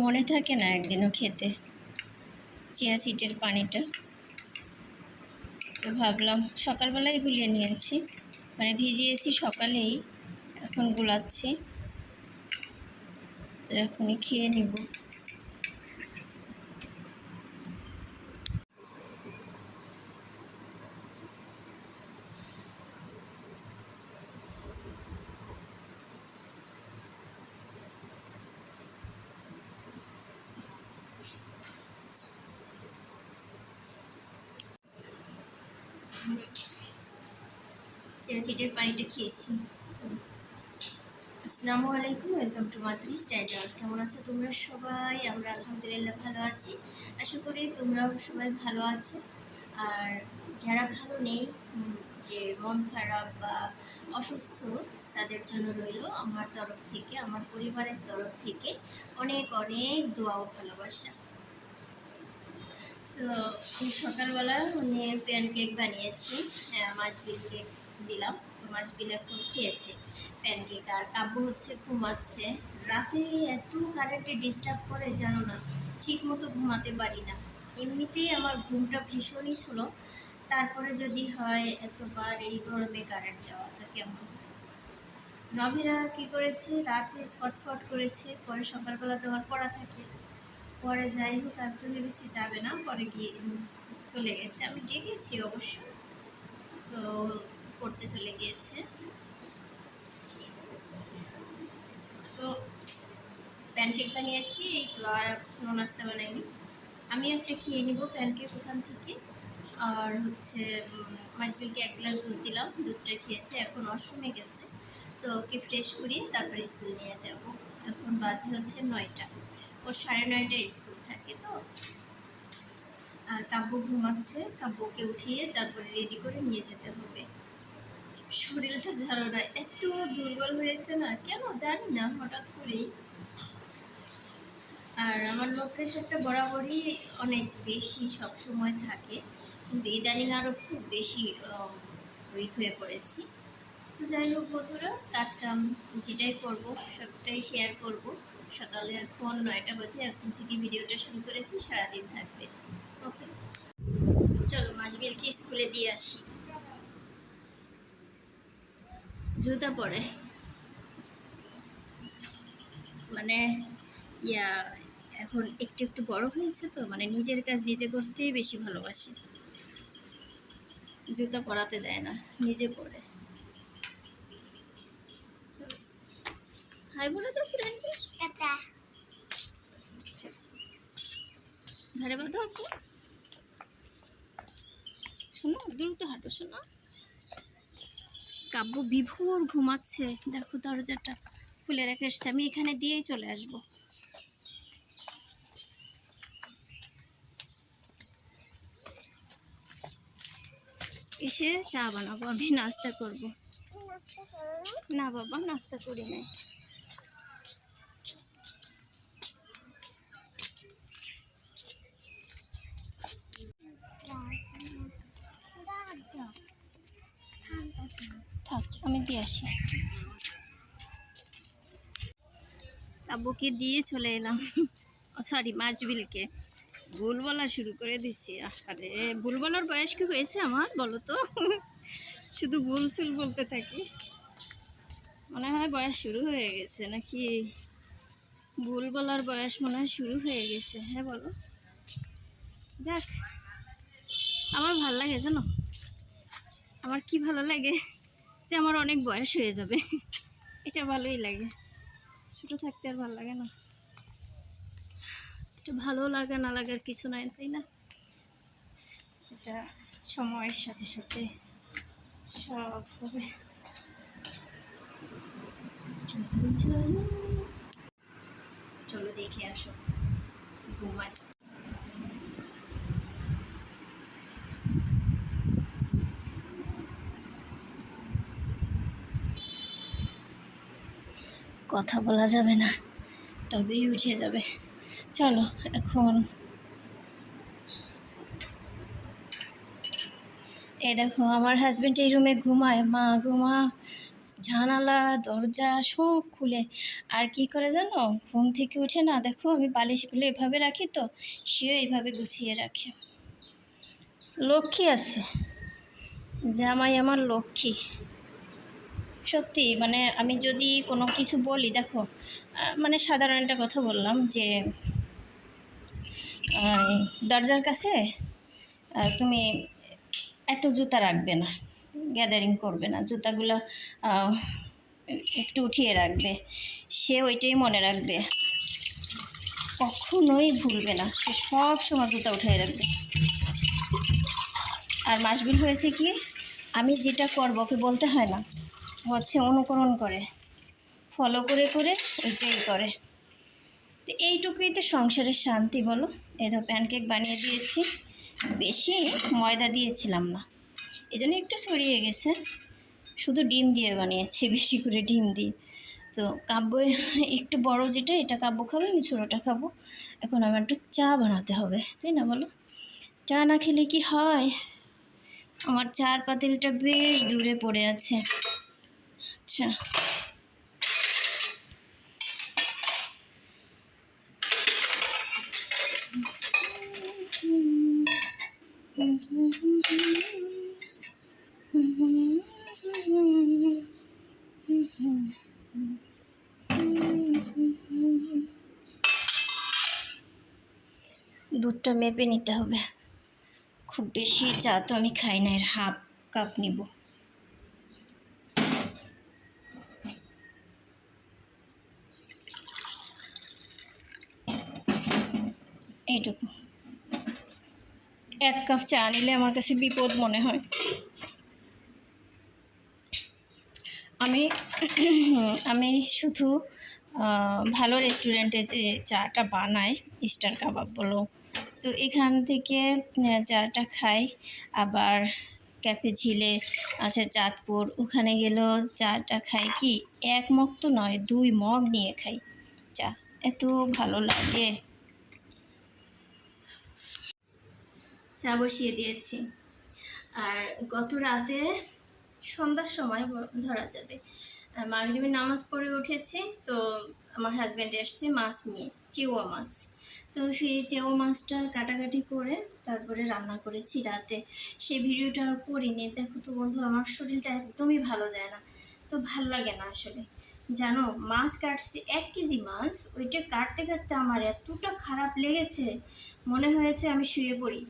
মনে থাকে না একদিনও খেতে। চিয়া সিটের পানিটা। তো ভাবলাম সকালবেলায় গুলিয়ে নিয়েছি। মানে ভিজিয়েছি সকালেই, এখন গুলাচ্ছি। তো এখনই খেয়ে নিব চিয়া সিটের পানিটা খেয়েছি। আসসালামু আলাইকুম, ওয়েলকাম টু মাধুরী স্ট্যান্ডার্ড। কেমন আছো তোমরা সবাই? আমরা আলহামদুলিল্লাহ ভালো আছি। আশা করি তোমরাও সবাই ভালো আছো। আর যারা ভালো নেই যে মন খারাপ বা অসুস্থ, তাদের জন্য রইল আমার তরফ থেকে, আমার পরিবারের তরফ থেকে অনেক অনেক দোয়া ও ভালোবাসা। তো সকালবেলা মানে প্যানকেক বানিয়েছি মাছ বিল কেক। দিলাম। তো মাছবিল এখন খেয়েছে। প্যানকেক আর কাব্য হচ্ছে ঘুমাচ্ছে। রাতে এত কারেন্টে ডিস্টার্ব করে, জানো না ঠিক মতো ঘুমাতে পারি না। এমনিতেই আমার ঘুমটা ভীষণই ছিল তারপরে যদি হয় এতবার এই গরমে কারেন্ট যাওয়াটা কেমন? নভেরা কি করেছে? রাতে ছটফট করেছে। পরে সকালবেলা তো আমার পড়া থাকে। পরে যাই হোক আর তো ভেবেছি যাবে না। পরে গিয়ে চলে গেছে। আমি ডেকেছি অবশ্য। তো পড়তে চলে গিয়েছে। তো প্যানকেক বানিয়েছি এই তো আর কোনো নাস্তা বানাইনি। আমি একটা খেয়ে নিব প্যানকেক ওখান থেকে। আর হচ্ছে উম, মাছবিলকে এক গ্লাস দুধ দিলাম দুধটা খেয়েছে এখন অষ্টমে গেছে। তো ওকে ফ্রেশ করিয়ে তারপরে স্কুল নিয়ে যাব। এখন বাজে হচ্ছে নয়টা। ও সাড়ে নয়টায় স্কুল থাকে তো। আর কাব্য ঘুমাচ্ছে কাব্যকে উঠিয়ে তারপরে রেডি করে নিয়ে যেতে হবে। শরীরটা জানো না, এত দুর্বল হয়েছে না? কেন? জানি না, হঠাৎ করেই। আর আমার লো প্রেশারটা বরাবরই অনেক বেশি সব সময় থাকে। কিন্তু ইদানিং আরও খুব বেশি উইক হয়ে পড়েছি। তো যাই হোক বন্ধুরা কাজ কাম যেটাই করব, সবটাই শেয়ার করব। সকালে এখন নয়টা বাজে, এখন থেকে ভিডিওটা শুরু করেছি, সারাদিন থাকবে। ওকে চলো, মাসবিলকে স্কুলে দিয়ে আসি। জুতা পরে। মানে ইয়া এখন একটু একটু বড় হয়েছে তো মানে নিজের কাজ নিজে করতেই বেশি ভালোবাসে। জুতা পরাতে দেয় না নিজে পরে। হাই বলে তো ফ্রেন্ডকে ঘরে বাঁধো আপু। শোনো দ্রুত হাঁটো শোনো। কাব্য বিভোর ঘুমাচ্ছে। দেখো দরজাটা খুলে রেখে এসছে। আমি এখানে দিয়েই চলে আসব। এসে চা বানাবো। আমি নাস্তা করব। না বাবা, নাস্তা করি নাই থাক আমি দিয়ে আসি আব্বুকে দিয়ে চলে এলাম। সরি মাছবিলকে। ভুল বলা শুরু করে দিচ্ছি। আরে ভুল বলার বয়স কি হয়েছে আমার, বলো তো? শুধু ভুল সুল বলতে থাকি। মনে হয় বয়স শুরু হয়ে গেছে নাকি? ভুল বলার বয়স মনে হয় শুরু হয়ে গেছে। হ্যাঁ বলো। যাক, আমার ভালো লাগে জানো? আমার কি ভালো লাগে যে আমার অনেক বয়স হয়ে যাবে। এটা ভালোই লাগে। ছোটো থাকতে আর ভালো লাগে না। এটা ভালো লাগা না লাগার কিছু নাই তাই না? এটা সময়ের সাথে সাথে সব হবে। চলো, দেখি আসো। ঘুমায় কথা বলা যাবে না। তবেই উঠে যাবে। চলো, এখন। এই দেখো, আমার হাজব্যান্ড এই রুমে ঘুমায়। মা ঘুমা জানালা, দরজা সব খুলে। আর কি করে জানো? ঘুম থেকে উঠে না, দেখো, আমি বালিশগুলো এভাবে রাখি তো, সেও এইভাবে গুছিয়ে রাখে। লক্ষ্মী আছে। জামাই আমার লক্ষ্মী। সত্যি মানে আমি যদি কোনো কিছু বলি, দেখো মানে সাধারণ একটা কথা বললাম যে দরজার কাছে তুমি এত জুতা রাখবে না গ্যাদারিং করবে না, জুতাগুলো একটু উঠিয়ে রাখবে, সে ওইটাই মনে রাখবে, কখনোই ভুলবে না, সে সব সময় জুতা উঠিয়ে রাখবে। আর মাসবিল হয়েছে কি, আমি যেটা করব, ওকে বলতে হয় না। হচ্ছে অনুকরণ করে। ফলো করে করে ওইটাই করে। তো এইটুকুই তো সংসারের শান্তি, বলো? এই ধর প্যানকেক বানিয়ে দিয়েছি। বেশি ময়দা দিয়েছিলাম না। এই জন্য একটু ছড়িয়ে গেছে। শুধু ডিম দিয়ে বানিয়েছি, বেশি করে ডিম দিয়ে। তো কাব্য একটু বড় যেটা, এটা কাব্য খাবে আমি ছোটোটা খাব। এখন আমার একটু চা বানাতে হবে, তাই না বলো? চা না খেলে কি হয়? আমার চার পাতিলটা বেশ দূরে পড়ে আছে। আচ্ছা। দুধটা মেপে নিতে হবে। খুব বেশি চা তো আমি খাই না, এর হাফ কাপ নিব। এইটুকু। এক কাপ চা নিলে আমার কাছে বিপদ মনে হয়। আমি আমি শুধু ভালো রেস্টুরেন্টে যে চাটা বানাই, স্টার কাবাব বলো, তো এখান থেকে চাটা খাই। আবার ক্যাফে ঝিলে আছে চাঁদপুর, ওখানে গেলেও চাটা খাই কি? এক মগ তো নয়, দুই মগ নিয়ে খাই। চা, এত ভালো লাগে। চা বসিয়ে দিয়েছি। আর গত রাতে সন্ধ্যার সময় ধরা যাবে। মাগরিবের নামাজ পড়ে উঠেছি, তো আমার হাজব্যান্ড এসছে মাছ নিয়ে, চেওয়া মাছ। তো সেই চেওয়া মাছটা কাটাকাটি করে তারপরে রান্না করেছি রাতে। সেই ভিডিওটা আর করিনি দেখো তো বন্ধু, আমার শরীরটা একদমই ভালো যায় না। তো ভালো লাগে না আসলে। জানো, মাছ কাটছি, এক কেজি মাছ, ওইটা কাটতে কাটতে আমার এতটা খারাপ লেগেছে। মনে হয়েছে আমি শুয়ে পড়ি।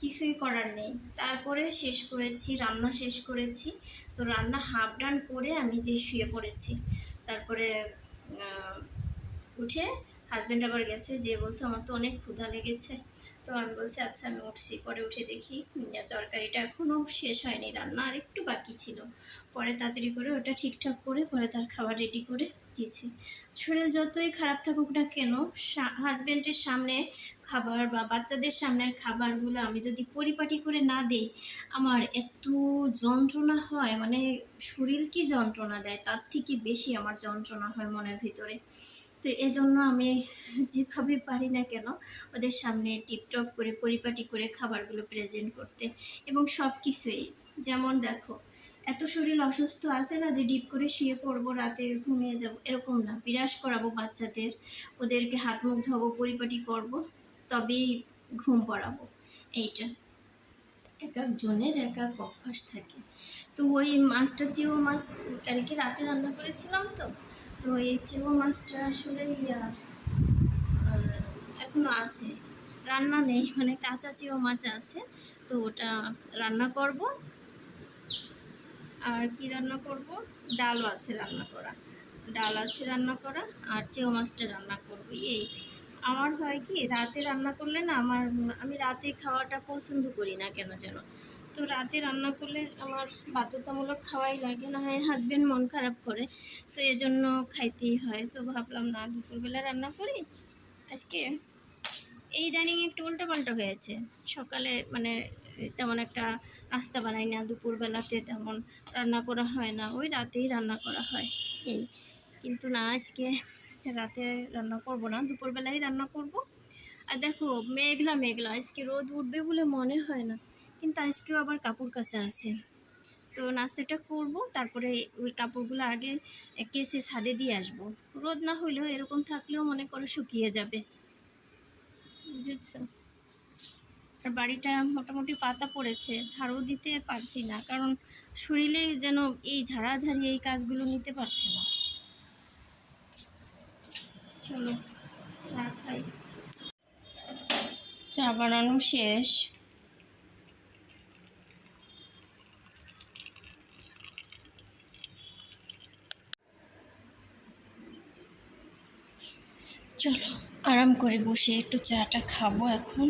কিছুই করার নেই। তারপরে শেষ করেছি, রান্না শেষ করেছি। তো রান্না হাফ ডান করে আমি যে শুয়ে পড়েছি। তারপরে উঠে হাজব্যান্ড আবার গেছে, যে বলছে, আমার তো অনেক ক্ষুধা লেগেছে। তো আমি বলছি আচ্ছা আমি উঠছি, পরে উঠে দেখি তরকারিটা এখনও শেষ হয়নি, রান্না আর একটু বাকি ছিল। পরে তাড়াতাড়ি করে ওটা ঠিকঠাক করে, পরে তার খাবার রেডি করে দিয়েছি। শরীর যতই খারাপ থাকুক না কেন হাজব্যান্ডের সামনে খাবার বা বাচ্চাদের সামনের খাবারগুলো আমি যদি পরিপাটি করে না দিই, আমার এত যন্ত্রণা হয় মানে শরীর কি যন্ত্রণা দেয়? তার থেকে বেশি আমার যন্ত্রণা হয় মনের ভিতরে। তো এজন্য আমি যেভাবে পারি না কেন ওদের সামনে টিপটপ করে, পরিপাটি করে খাবারগুলো প্রেজেন্ট করতে এবং সব কিছুই যেমন দেখো, এত শরীর অসুস্থ আছে না যে ডিপ করে শুয়ে পড়ব, রাতে ঘুমিয়ে যাব, এরকম না। বিরাস করাবো বাচ্চাদের, ওদেরকে হাত মুখ ধোবো পরিপাটি করব, তবেই ঘুম পড়াবো। এইটা। এক একজনের এক এক অভ্যাস থাকে। তো ওই মাছটা চিও মাছ, কালকে রাতে রান্না করেছিলাম তো তো এই চিও মাছটা আসলে ইয়া, আহ, এখনও আছে। রান্না নেই মানে কাঁচা চিও মাছ আছে তো ওটা রান্না করব। আর কি রান্না করব? ডালও আছে রান্না করা। ডাল আছে রান্না করা আর চেও মাছটা রান্না করব। এই আমার হয় কি রাতে রান্না করলে না আমার আমি রাতে খাওয়াটা পছন্দ করি না কেন যেন তো রাতে রান্না করলে আমার বাধ্যতামূলক খাওয়াই লাগে, না হয় হাজবেন্ড মন খারাপ করে, তো এজন্য খাইতেই হয়। তো ভাবলাম, না, দুপুরবেলা রান্না করি। আজকে এই ইদানিং একটু উল্টোপাল্টা হয়েছে। সকালে মানে তেমন একটা নাস্তা বানাই না, দুপুরবেলাতে তেমন রান্না করা হয় না, ওই রাতেই রান্না করা হয়। এই, কিন্তু না, আজকে রাতে রান্না করব না দুপুরবেলায় রান্না করব। আর দেখো, মেঘলা মেঘলা, আজকে রোদ উঠবে বলে মনে হয় না। কিন্তু আজকেও আবার কাপড় কাচা আছে। তো নাস্তাটা করব, তারপরে ওই কাপড়গুলো আগে কেসে ছাদে দিয়ে আসব। রোদ না হলেও এরকম থাকলেও মনে করো শুকিয়ে যাবে। বুঝেছ? আর বাড়িটা মোটামুটি পাতা পড়েছে ঝাড়ু দিতে পারছি না, কারণ শরীরে যেন এই ঝাড়াঝাড়ি এই কাজগুলো নিতে পারছে না। চলো, চা খাই। চা বানানো শেষ। চলো, আরাম করে বসে একটু চাটা খাব এখন।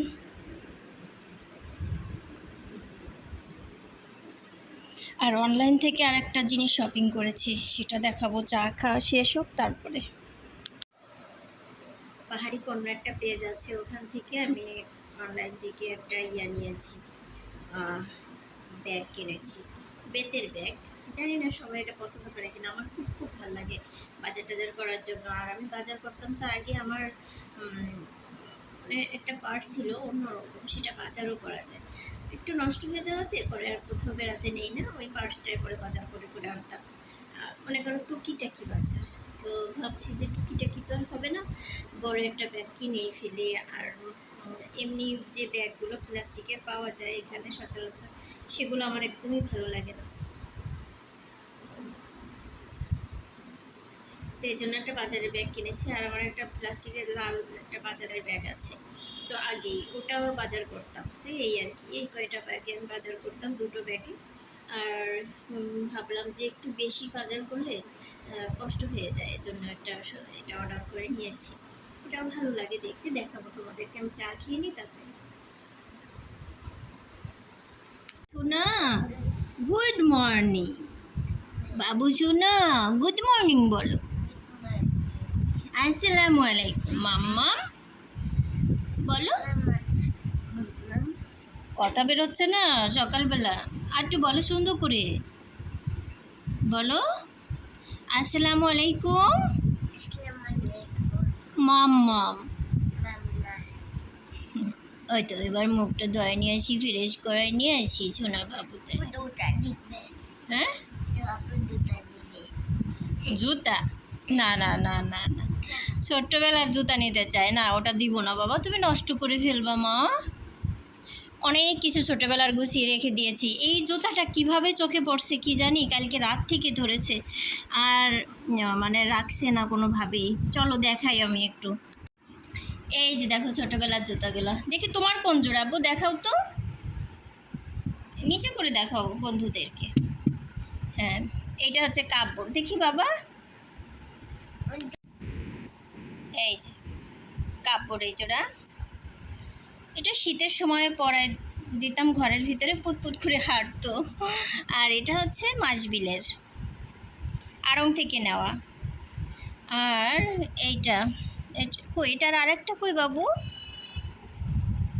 আর অনলাইন থেকে আর একটা জিনিস শপিং করেছি, সেটা দেখাবো, চা খাওয়া শেষ হোক তারপরে। পাহাড়ি পণ্য একটা পেজ আছে ওখান থেকে, আমি অনলাইন থেকে একটা ইয়া নিয়েছি ব্যাগ কিনেছি। বেতের ব্যাগ জানি না সবাই এটা পছন্দ করে কিনা, আমার খুব ভালো লাগে বাজার টাজার করার জন্য। আর আমি বাজার করতাম তো আগে আমার মানে একটা পার্ট ছিল অন্যরকম, সেটা বাজারও করা যায়। একটু নষ্ট হয়ে যাওয়াতে পরে আর কোথাও বেড়াতে নেই না, ওই পার্টসটাই করে বাজার করে করে আনতাম। মনে করো টুকিটাকি বাজার। তো ভাবছি যে টুকিটাকি তো আর হবে না, বড় একটা ব্যাগ কিনেই ফেলে। আর এমনি যে ব্যাগগুলো প্লাস্টিকের পাওয়া যায় এখানে সচরাচর, সেগুলো আমার একদমই ভালো লাগে না। তো এই জন্য একটা বাজারের ব্যাগ কিনেছি, আর আমার একটা প্লাস্টিকের লাল একটা বাজারের ব্যাগ আছে। তো আগেই ওটাও বাজার করতাম। তো এই আর কি, এই কয়টা ব্যাগে আমি বাজার করতাম দুটো ব্যাগে আর ভাবলাম যে একটু বেশি বাজার করলে কষ্ট হয়ে যায় এই জন্য একটা এটা অর্ডার করে নিয়েছি। এটাও ভালো লাগে দেখতে, দেখাবো তোমাদেরকে, আমি চা খেয়ে নিই তারপরে। সোনা গুড মর্নিং বাবু সোনা গুড মর্নিং বলো। আসসালামু আলাইকুম মাম্মা। বলো। কথা বেরোচ্ছে না সকালবেলা। আর একটু বলো সুন্দর করে। বলো। আসসালামু আলাইকুম মাম্মাম ওই তো এবার মুখটা ধোয় নিয়ে আসি ফ্রেশ করে নিয়ে আসি সোনা বাবুতে হ্যাঁ? জুতা? না না না না না। ছোট্টবেলার জুতা নিতে চায়, না, ওটা দিব না বাবা, তুমি নষ্ট করে ফেলবা মা। অনেক কিছু ছোটবেলার গুছিয়ে রেখে দিয়েছি। এই জুতাটা কীভাবে চোখে পড়ছে কি জানি, কালকে রাত থেকে ধরেছে। আর মানে রাখছে না কোনোভাবেই। চলো দেখাই আমি একটু। এই যে দেখো ছোটবেলার জুতাগুলো। দেখি তোমার কোন জোড়াবো দেখাও তো। নিচে করে দেখাও বন্ধুদেরকে। হ্যাঁ এইটা হচ্ছে কাপড়। দেখি বাবা। এই যে কাপড় এই জোড়া। এটা শীতের সময় পরায় দিতাম ঘরের ভিতরে পুতপুত করে হাঁটতো। আর এটা হচ্ছে মাসবিলের আড়ং থেকে নেওয়া। আর এইটা এট- কই এটার আরেকটা কই বাবু?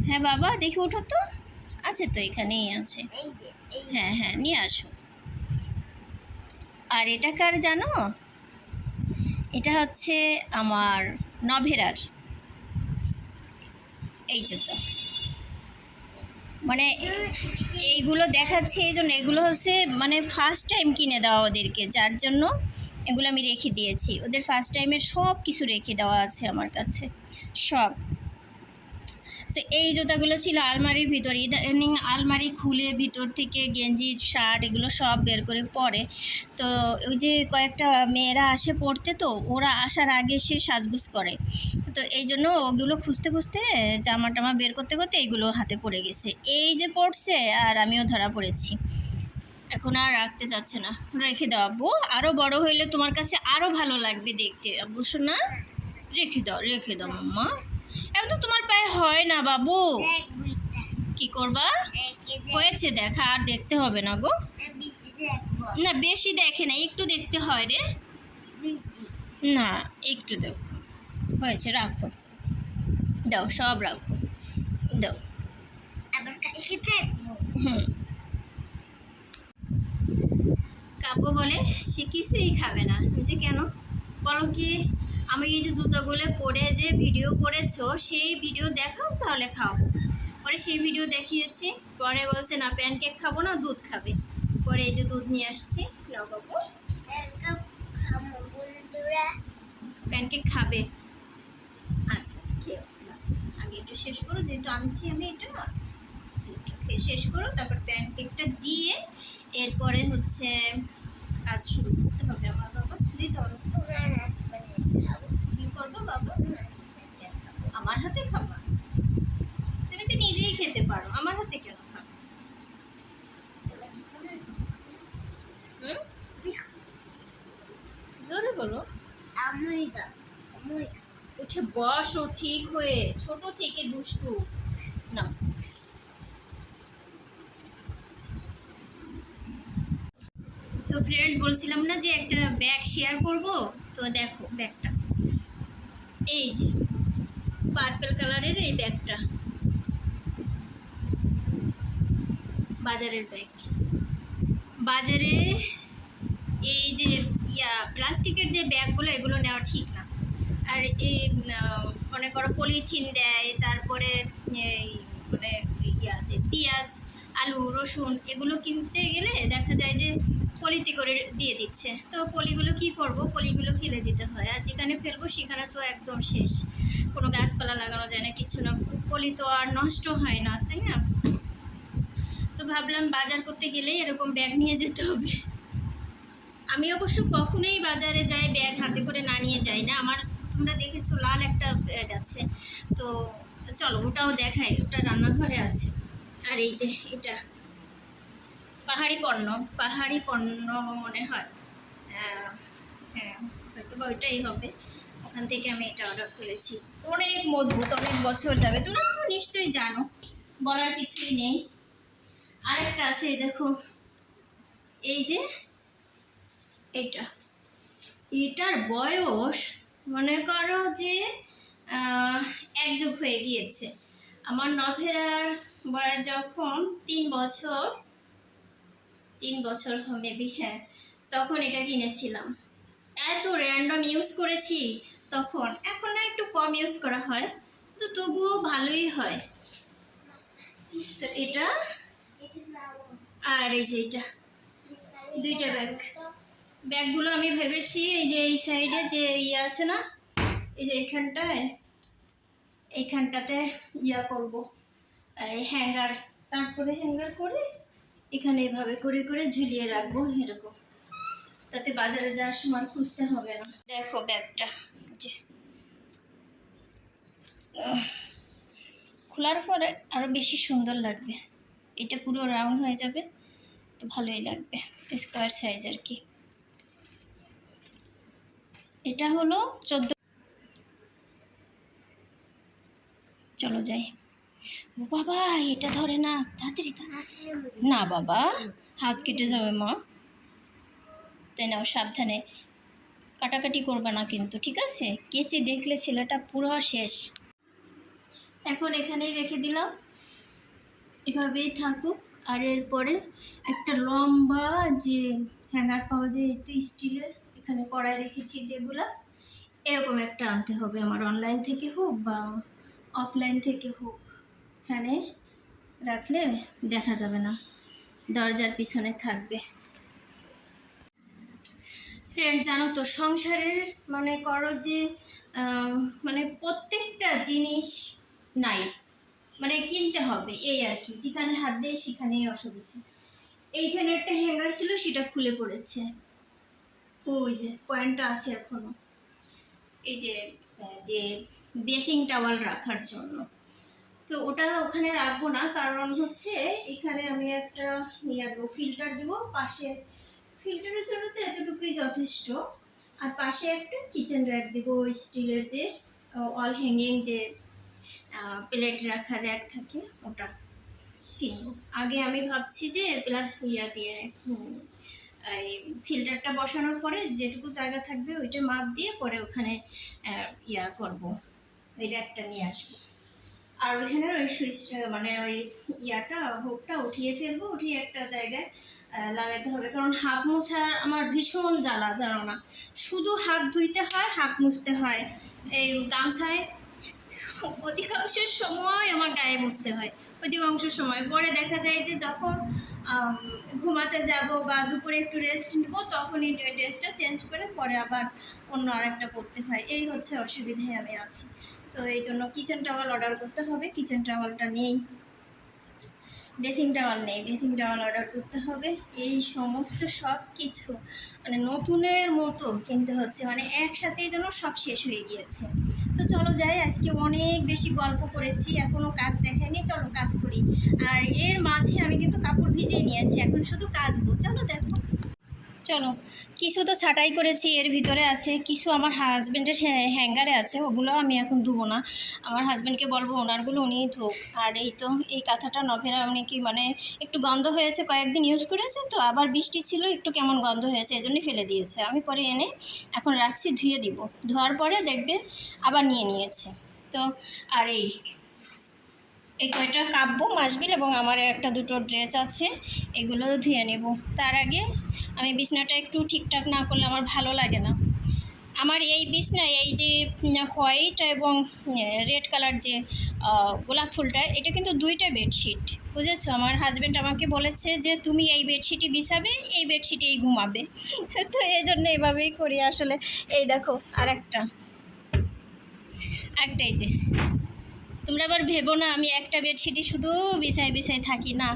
হ্যাঁ বাবা দেখি ওঠো তো। আছে তো এখানেই আছে। হ্যাঁ হ্যাঁ নিয়ে আসো। আর এটা কার জানো? এটা হচ্ছে আমার নভেরার। এই জুতো মানে এইগুলো দেখাচ্ছি এই জন্য, এগুলো হচ্ছে মানে ফার্স্ট টাইম কিনে দেওয়া ওদেরকে, যার জন্য এগুলো আমি রেখে দিয়েছি। ওদের ফার্স্ট টাইমের সব কিছু রেখে দেওয়া আছে আমার কাছে। সব। তো এই জুতাগুলো ছিল আলমারির ভিতর। ইদানিং আলমারি খুলে ভিতর থেকে গেঞ্জি, শার্ট এগুলো সব বের করে পরে। তো ওই যে কয়েকটা মেয়েরা আসে পড়তে তো, ওরা আসার আগে সে সাজগুজ করে। তো এই জন্য ওগুলো খুঁজতে খুঁজতে জামা টামা বের করতে করতে এইগুলো হাতে পড়ে গেছে। এই যে পড়ছে আর আমিও ধরা পড়েছি। এখন আর রাখতে চাচ্ছে না। রেখে দাও আব্বু। আরও বড় হইলে তোমার কাছে আরও ভালো লাগবে দেখতে। আব্বু, শোনা রেখে দাও রেখে দাও মাম্মা। এখন তো তোমার পায়ে হয় না বাবু। কি করবা? হয়েছে দেখা আর দেখতে হবে না গো। না বেশি দেখে না একটু দেখতে হয় রে। না একটু দেখো। হয়েছে রাখো। দাও সব রাখো। দাও। হুম। কাব্য বলে সে কিছুই খাবে না। যে কেন? বলো কি আমি এই যে জুতোগুলো পরে যে ভিডিও করেছ সেই ভিডিও দেখাও তাহলে খাও। পরে সেই ভিডিও দেখিয়েছি পরে বলছে না প্যানকেক খাব না দুধ খাবে। পরে এই যে দুধ নিয়ে আসছি নাও বাবু। প্যানকেক খাবে আচ্ছা আগে একটু শেষ করো যেহেতু আনছি আমি এটা। এটা শেষ করো তারপর প্যানকেকটা দিয়ে এরপরে হচ্ছে কাজ শুরু করতে হবে আমার বাবা। দিতে হবে। কি করব বাবা আমার হাতে খাবা। তুমি তো নিজেই খেতে পারো আমার হাতে কেন খাবে? জোরে বলো। উঠে বসো ঠিক হয়ে ছোট থেকে দুষ্টু না তো ফ্রেন্ডস বলছিলাম না যে একটা ব্যাগ শেয়ার করব? তো দেখো ব্যাগটা এই যে পার্পল কালারের এই ব্যাগটা বাজারের ব্যাগ বাজারে এই যে, ইয়া, প্লাস্টিকের যে ব্যাগগুলো এগুলো নেওয়া ঠিক না। আর এই মনে করো পলিথিন দেয়, তারপরে এই মানে ইয়াতে, পেঁয়াজ আলু, রসুন এগুলো কিনতে গেলে দেখা যায় যে পলিতে করে দিয়ে দিচ্ছে। তো পলিগুলো কি করব? পলিগুলো ফেলে দিতে হয়। আর যেখানে ফেলব সেখানে তো একদম শেষ। কোনো গাছপালা লাগানো যায় না, কিছু না। পলি তো আর নষ্ট হয় না, তাই না? তো ভাবলাম বাজার করতে গেলেই এরকম ব্যাগ নিয়ে যেতে হবে। আমি অবশ্য কখনোই বাজারে যাই ব্যাগ হাতে করে না নিয়ে যাই না। আমার তোমরা দেখেছ লাল একটা ব্যাগ আছে। তো চলো ওটাও দেখাই, ওটা রান্নাঘরে আছে। আর এই যে এটা। পাহাড়ি পণ্য পাহাড়ি পণ্য মনে হয়। হ্যাঁ হয়তো ওইটাই হবে। ওখান থেকে আমি এটা অর্ডার করেছি। অনেক মজবুত অনেক বছর যাবে। তোমরা তো নিশ্চয়ই জানো বলার কিছুই নেই। আরেকটা আছে দেখো। এই যে এটা। এটার বয়স মনে করো যে আহ, এক যুগ হয়ে গিয়েছে। আমার নভেরার বয়স যখন তিন বছর তিন বছর মেবি হ্যাঁ তখন এটা কিনেছিলাম। এত র্যান্ডম ইউজ করেছি তখন। এখন না একটু কম ইউজ করা হয়, তো তবুও ভালোই হয়। তো এটা আর এই যে এটা, দুইটা ব্যাগ ব্যাগগুলো আমি ভেবেছি এই যে এই সাইডে যে ইয়ে আছে না, এই যে এইখানটায় এইখানটাতে ইয়া করব। হ্যাঙ্গার তারপরে হ্যাঙ্গার করে এখানে এভাবে করে করে ঝুলিয়ে রাখব এরকম। তাতে বাজারে যাওয়ার সময় খুঁজতে হবে না। দেখো ব্যাগটা যে। খোলার পরে আরও বেশি সুন্দর লাগবে। এটা পুরো রাউন্ড হয়ে যাবে, তো ভালোই লাগবে স্কোয়ার সাইজ আর কি। এটা হলো চোদ্দ চলো যাই। বাবা এটা ধরে না তাড়াতাড়ি। না বাবা হাত কেটে যাবে মা। তাই নাও সাবধানে কাটাকাটি করবে না কিন্তু ঠিক আছে? কেচে দেখলে ছেলেটা পুরো শেষ। এখন এখানেই রেখে দিলাম। এভাবেই থাকুক। আর এরপরে একটা লম্বা যে হ্যাঙ্গার পাওয়া যায় এতে স্টিলের এখানে কড়াই রেখেছি যেগুলা। এরকম একটা আনতে হবে আমার অনলাইন থেকে হোক বা অফলাইন থেকে হোক। এখানে রাখলে দেখা যাবে না। দরজার পিছনে থাকবে। ফ্রেন্ড জানো তো, সংসারের মানে করো যে মানে প্রত্যেকটা জিনিস নাই। মানে কিনতে হবে, এই আর কি। যেখানে হাত দেয় সেখানেই অসুবিধা। এইখানে একটা হ্যাঙ্গার ছিল, সেটা খুলে পড়েছে। ওই যে পয়েন্টটা আছে এখনও। এই যে যে বেসিং টাওয়াল রাখার জন্য। তো ওটা ওখানে রাখব না, কারণ হচ্ছে এখানে আমি একটা নিয়ে দেবো ফিল্টার দেবো। পাশে ফিল্টারের জন্য তো এতটুকুই যথেষ্ট। আর পাশে একটা কিচেন র্যাক দেবো স্টিলের যে অল হ্যাঙ্গিং যে প্লেট রাখা র্যাক থাকে, ওটা কিনবো। আগে আমি ভাবছি যে প্লাস ইয়া দিয়ে এই ফিল্টারটা বসানোর পরে যেটুকু জায়গা থাকবে ওইটা মাপ দিয়ে পরে ওখানে ইয়া করব। ওই র্যাকটা নিয়ে আসব। আর ওইখানে ওই সুইচ মানে ওই ইয়াটা হুকটা উঠিয়ে ফেলব, উঠিয়ে একটা জায়গায় লাগাতে হবে। কারণ হাত মোছার আমার ভীষণ জ্বালা, জানো না? শুধু হাত ধুইতে হয়, হাত মুছতে হয়। এই গামছায় অধিকাংশ সময় আমার গায়ে মুছতে হয়, অধিকাংশ সময়। পরে দেখা যায় যে যখন ঘুমাতে যাব বা দুপুরে একটু রেস্ট নেব, তখনই ড্রেসটা চেঞ্জ করে পরে আবার অন্য আরেকটা করতে হয়। এই হচ্ছে অসুবিধায় আমি আছি। তো এই জন্য কিচেন টাওয়াল অর্ডার করতে হবে। কিচেন টাওয়ালটা নেই। ড্রেসিং টাওয়াল নেই। ড্রেসিং টাওয়াল অর্ডার করতে হবে। এই সমস্ত সব কিছু মানে নতুনের মতো কিনতে হচ্ছে। মানে একসাথেই যেন সব শেষ হয়ে গিয়েছে। তো চলো যাই, আজকে অনেক বেশি গল্প করেছি। এখনও কাজ দেখায়নি। চলো কাজ করি। আর এর মাঝে আমি কিন্তু কাপড় ভিজিয়ে নিয়েছি। এখন শুধু কাচবো। চলো দেখো। চলো। কিছু তো ছাটাই করেছি, এর ভিতরে আছে। কিছু আমার হাজব্যান্ডের হ্যাঙ্গারে আছে, ওগুলো আমি এখন ধুবো না। আমার হাজব্যান্ডকে বলব ওনারগুলো উনিই ধুক। আর এই তো, এই কাঁথাটা নভেরা উনি কি মানে একটু গন্ধ হয়েছে, কয়েকদিন ইউজ করেছে তো, আবার বৃষ্টি ছিল, একটু কেমন গন্ধ হয়েছে, এই জন্যই ফেলে দিয়েছে। আমি পরে এনে এখন রাখছি, ধুয়ে দিব। ধোয়ার পরে দেখবে আবার নিয়ে নিয়েছে। তো, আর এই এই কয়টা কাব্য, মাসবিল এবং আমার একটা দুটো ড্রেস আছে, এগুলো ধুয়ে নেব। তার আগে আমি বিছনাটা একটু ঠিকঠাক না করলে আমার ভালো লাগে না। আমার এই বিছনা, এই যে হোয়াইট এবং রেড কালার যে গোলাপ ফুলটা, এটা কিন্তু দুইটা বেডশিট। বুঝেছ? আমার হাজব্যান্ড আমাকে বলেছে যে, তুমি এই বেডশিটই বিছাবে, এই বেডশিটেই ঘুমাবে। তো এই জন্য এভাবেই করি আসলে। এই দেখো আর একটা একটাই যে। তোমরা আবার ভেবো না, আমি একটা বেডশিটই শুধু বিছায় বিছায় থাকি না,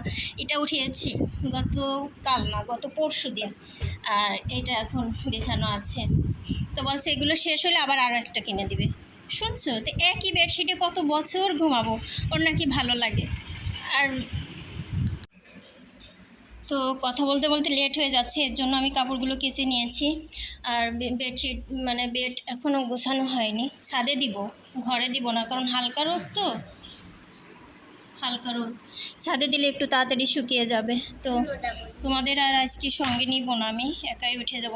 এটা উঠিয়েছি গত কাল না, গত পরশু দিন, আর এটা এখন বিছানো আছে। তো বলছে এগুলো শেষ হলে আবার আর একটা কিনে দিবে। শুনছো? তো একই বেডশিটে কত বছর ঘুমাবো? ওর নাকি ভালো লাগে। আর তো কথা বলতে বলতে লেট হয়ে যাচ্ছে, এর জন্য আমি কাপড়গুলো কেচে নিয়েছি। আর বেডশিট মানে বেড এখনও গোছানো হয়নি। ছাদে দিব, ঘরে দিব না, কারণ হালকা রোদ তো। হালকা রোদ। ছাদে দিলে একটু তাড়াতাড়ি শুকিয়ে যাবে। তো তোমাদের আর আজকে সঙ্গে নিব না আমি, একাই উঠে যাব।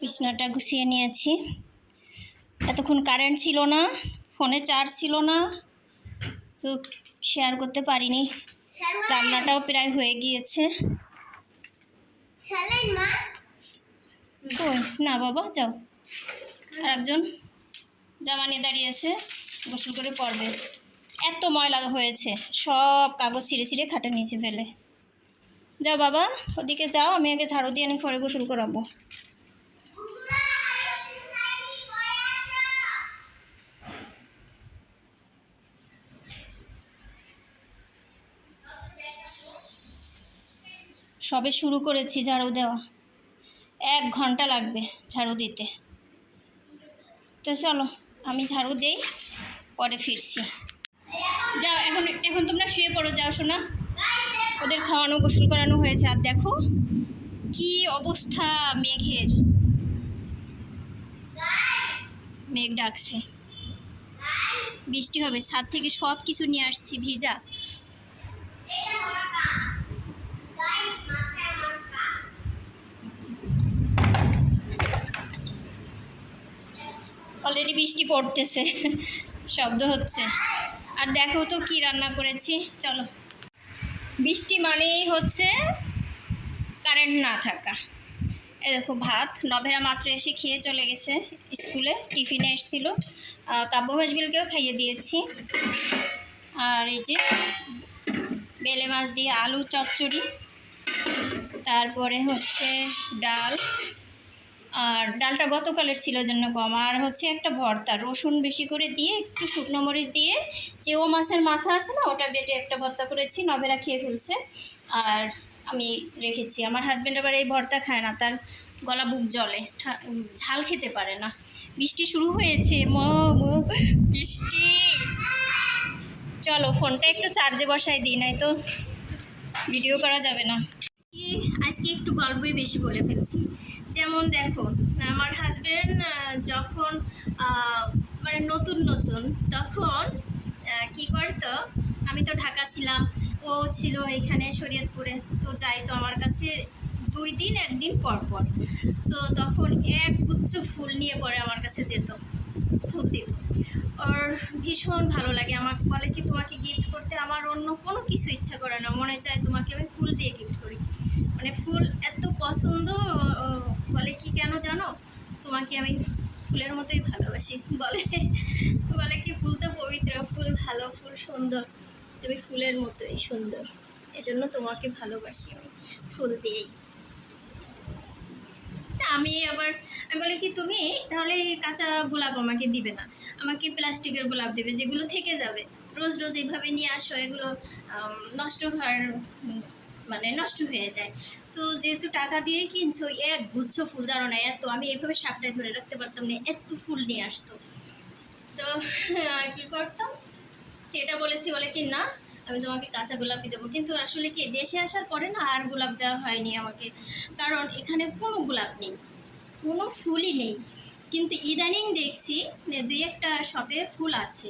বিছনাটা গুছিয়ে নিয়েছি। এতক্ষণ কারেন্ট ছিল না, ফোনে চার্জ ছিল না। তো শেয়ার করতে পারিনি। রান্নাটাও প্রায় হয়ে গিয়েছে। কই? না বাবা যাও। আর একজন জামা নিয়ে দাঁড়িয়েছে গোসল করে পড়বে। এত ময়লা হয়েছে সব কাগজ ছিঁড়ে ছিঁড়ে খাটে নিচে ফেলে। যাও বাবা ওদিকে যাও আমি আগে ঝাড়ু দিয়ে এনে পরে গোসল করাবো। সবে শুরু করেছি ঝাড়ু দেওয়া। এক ঘণ্টা লাগবে ঝাড়ু দিতে। তো চলো, আমি ঝাড়ু দেই, পরে ফিরছি। যাও, এখন এখন তোমরা শুয়ে পড়ো, যাও শোনা। ওদের খাওয়ানো, গোসল করানো হয়েছে। আর দেখো, কি অবস্থা মেঘের। মেঘ ডাকছে। বৃষ্টি হবে, ছাদ থেকে সব কিছু নিয়ে আসছি, ভিজা। অলরেডি বৃষ্টি পড়তেছে, শব্দ হচ্ছে। আর দেখো তো কি রান্না করেছি, চলো। বৃষ্টি মানেই হচ্ছে কারেন্ট না থাকা। এ দেখো ভাত, নভেরা মাত্র এসে খেয়ে চলে গেছে স্কুলে, টিফিনে এসেছিল। কাব্য হাসবিলকেও খাইয়ে দিয়েছি। আর এই যে বেলে মাছ দিয়ে আলু চচ্চড়ি, তারপরে হচ্ছে ডাল। আর ডালটা গতকালের ছিল জন্য কম। আর হচ্ছে একটা ভর্তা রসুন বেশি করে দিয়ে একটু শুকনো মরিচ দিয়ে চেও মাছের মাথা আছে না ওটা বেটে একটা ভর্তা করেছি নভেরা খেয়ে ফেলছে। আর আমি রেখেছি। আমার হাজব্যান্ড আবার এই ভর্তা খায় না তার গলা বুক জলে ঝাল খেতে পারে না। বৃষ্টি শুরু হয়েছে ম, বৃষ্টি! চলো ফোনটা একটু চার্জে বসাই দিই নাই তো ভিডিও করা যাবে না। আজকে একটু গল্পই বেশি বলে ফেলছি। যেমন দেখো, আমার হাজবেন্ড যখন মানে নতুন নতুন, তখন কি করতো, আমি তো ঢাকা ছিলাম, ও ছিল এখানে শরীয়তপুরে, তো যাই তো আমার কাছে দুই দিন, একদিন পর পর। তো তখন এক গুচ্ছ ফুল নিয়ে পরে আমার কাছে যেত, ফুল দিত। ওর ভীষণ ভালো লাগে, আমাকে বলে কি, তোমাকে গিফট করতে আমার অন্য কোনো কিছু ইচ্ছা করে না, মনে চায় তোমাকে আমি ফুল দিয়ে গিফট করি। মানে ফুল এত পছন্দ বলে কি কেন জানো? তোমাকে আমি ফুলের মতোই ভালোবাসি। বলে বলে কি ফুল তো পবিত্র, ফুল ভালো, ফুল সুন্দর। তুমি ফুলের মতোই সুন্দর। এজন্য তোমাকে ভালোবাসি আমি ফুল দিয়েই। আমি আবার, আমি বলি কি, তুমি তাহলে কাঁচা গোলাপ আমাকে দিবে না। আমাকে প্লাস্টিকের গোলাপ দেবে, যেগুলো থেকে যাবে। রোজ রোজ এইভাবে নিয়ে আসো, এগুলো নষ্ট হওয়ার মানে নষ্ট হয়ে যায়। তো যেহেতু টাকা দিয়ে কিনছো এক গুচ্ছ ফুল জানো না এত আমি এইভাবে সাপটায় ধরে রাখতে পারতাম না, এত ফুল নিয়ে আসতো। তো কি করতাম? এটা বলেছি বলে কি, না, আমি তোমাকে কাঁচা গোলাপই দেবো। কিন্তু আসলে কি, দেশে আসার পরে না আর গোলাপ দেওয়া হয়নি আমাকে। কারণ এখানে কোনো গোলাপ নেই, কোনো ফুলই নেই। কিন্তু ইদানিং দেখছি দুই একটা শপে ফুল আছে,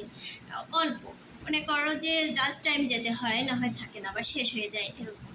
অল্প। মনে করো যে, জাস্ট টাইম যেতে হয়, না হয় থাকে না, আবার শেষ হয়ে যায়, এরকম।